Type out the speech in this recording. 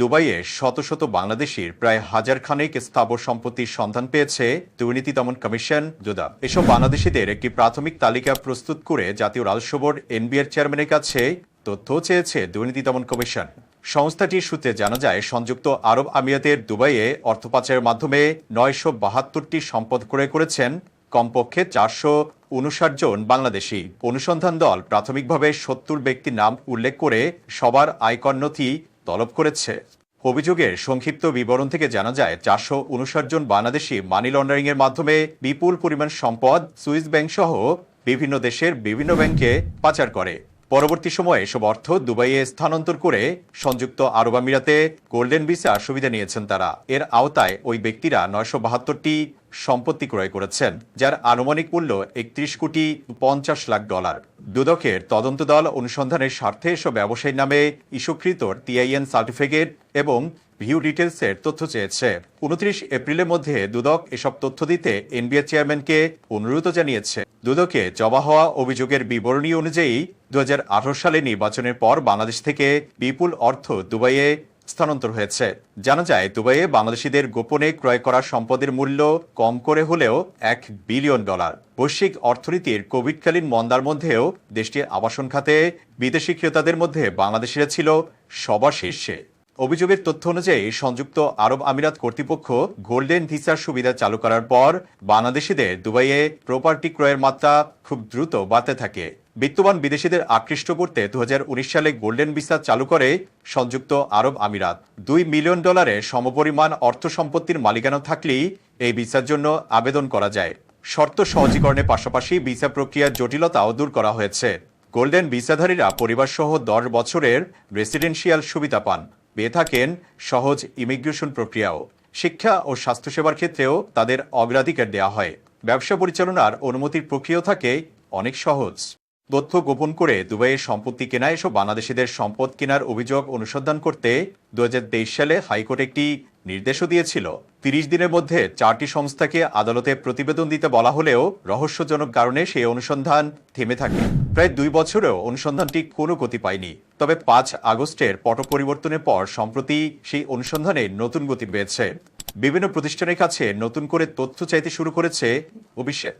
দুবাইয়ে শত শত বাংলাদেশির প্রায় হাজার খানেক স্থাবর সম্পত্তির সন্ধান পেয়েছে দুর্নীতি দমন কমিশন দুদা। এসব বাংলাদেশিদের একটি প্রাথমিক তালিকা প্রস্তুত করে জাতীয় রাজস্ব বোর্ড এনবিআর চেয়ারম্যানের কাছে তথ্য চেয়েছে দুর্নীতি দমন কমিশন। সংস্থাটির সূত্রে জানা যায়, সংযুক্ত আরব আমিরাতের দুবাইয়ে অর্থ পাচারের মাধ্যমে নয়শো বাহাত্তরটি সম্পদ ক্রয় করেছেন। কমপক্ষে চারশো উনষাট জন বাংলাদেশি। অনুসন্ধান দল প্রাথমিকভাবে সত্তর ব্যক্তির নাম উল্লেখ করে সবার আয়কর নথি তলব করেছে। অভিযোগের সংক্ষিপ্ত বিবরণ থেকে জানা যায়, চারশো উনষাট জন বাংলাদেশি মানি লন্ডারিংয়ের মাধ্যমে বিপুল পরিমাণ সম্পদ সুইস ব্যাংক সহ বিভিন্ন দেশের বিভিন্ন ব্যাংকে পাচার করে। পরবর্তী সময়ে এসব অর্থ দুবাইয়ে স্থানান্তর করে সংযুক্ত আরব আমিরাতে গোল্ডেন ভিসা সুবিধা নিয়েছেন তারা। এর আওতায় ওই ব্যক্তিরা নয়শো বাহাত্তরটি সম্পত্তি ক্রয় করেছেন, যার আনুমানিক মূল্য একত্রিশ কোটি পঞ্চাশ লাখ ডলার। দুদকের তদন্ত দল অনুসন্ধানের স্বার্থে এসব ব্যবসায়ীর নামে ইস্যুকৃত টিআইএন সার্টিফিকেট এবং ভিউ ডিটেলসের তথ্য চেয়েছে। উনত্রিশ এপ্রিলের মধ্যে দুদক এসব তথ্য দিতে এনবিআর চেয়ারম্যানকে অনুরোধ জানিয়েছে। দুদকে জমা হওয়া অভিযোগের বিবরণী অনুযায়ী দু হাজার আঠারো সালে নির্বাচনের পর বাংলাদেশ থেকে বিপুল অর্থ দুবাইয়ে স্থানান্তর হয়েছে। জানা যায়, দুবাইয়ে বাংলাদেশিদের গোপনে ক্রয় করা সম্পদের মূল্য কম করে হলেও এক বিলিয়ন ডলার। বৈশ্বিক অর্থনীতির কোভিডকালীন মন্দার মধ্যেও দেশটির আবাসন খাতে বিদেশি ক্রেতাদের মধ্যে বাংলাদেশিরা ছিল সবার শীর্ষে। অভিযোগের তথ্য অনুযায়ী সংযুক্ত আরব আমিরাত কর্তৃপক্ষ গোল্ডেন ভিসার সুবিধা চালু করার পর বাংলাদেশিদের দুবাইয়ে প্রপার্টি ক্রয়ের মাত্রা খুব দ্রুত বাড়তে থাকে। বিত্তবান বিদেশিদের আকৃষ্ট করতে দু হাজার উনিশ সালে গোল্ডেন ভিসা চালু করে সংযুক্ত আরব আমিরাত। দুই মিলিয়ন ডলারের সমপরিমাণ অর্থ সম্পত্তির মালিকানা থাকলেই এই ভিসার জন্য আবেদন করা যায়। শর্ত সহজীকরণের পাশাপাশি ভিসা প্রক্রিয়ার জটিলতাও দূর করা হয়েছে। গোল্ডেন ভিসাধারীরা পরিবার সহ দশ বছরের রেসিডেন্সিয়াল সুবিধা পান। পেয়ে থাকেন সহজ ইমিগ্রেশন প্রক্রিয়াও। শিক্ষা ও স্বাস্থ্যসেবার ক্ষেত্রেও তাদের অগ্রাধিকার দেওয়া হয়। ব্যবসা পরিচালনার অনুমতির প্রক্রিয়াও থাকে অনেক সহজ। তথ্য গোপন করে দুবাইয়ের সম্পত্তি কেনা এসব বাংলাদেশিদের সম্পদ কেনার অভিযোগ অনুসন্ধান করতে দুহাজার তেইশ সালে হাইকোর্ট একটি নির্দেশও দিয়েছিল। তিরিশ দিনের মধ্যে চারটি সংস্থাকে আদালতে প্রতিবেদন দিতে বলা হলেও রহস্যজনক কারণে সেই অনুসন্ধান থেমে থাকে। প্রায় দুই বছরেও অনুসন্ধানটি কোনো গতি পায়নি। তবে পাঁচ আগস্টের পট পরিবর্তনের পর সম্প্রতি সেই অনুসন্ধানে নতুন গতি পেয়েছে বিভিন্ন প্রতিষ্ঠানের কাছে নতুন করে তথ্য চাইতে শুরু করেছে অভিষেক।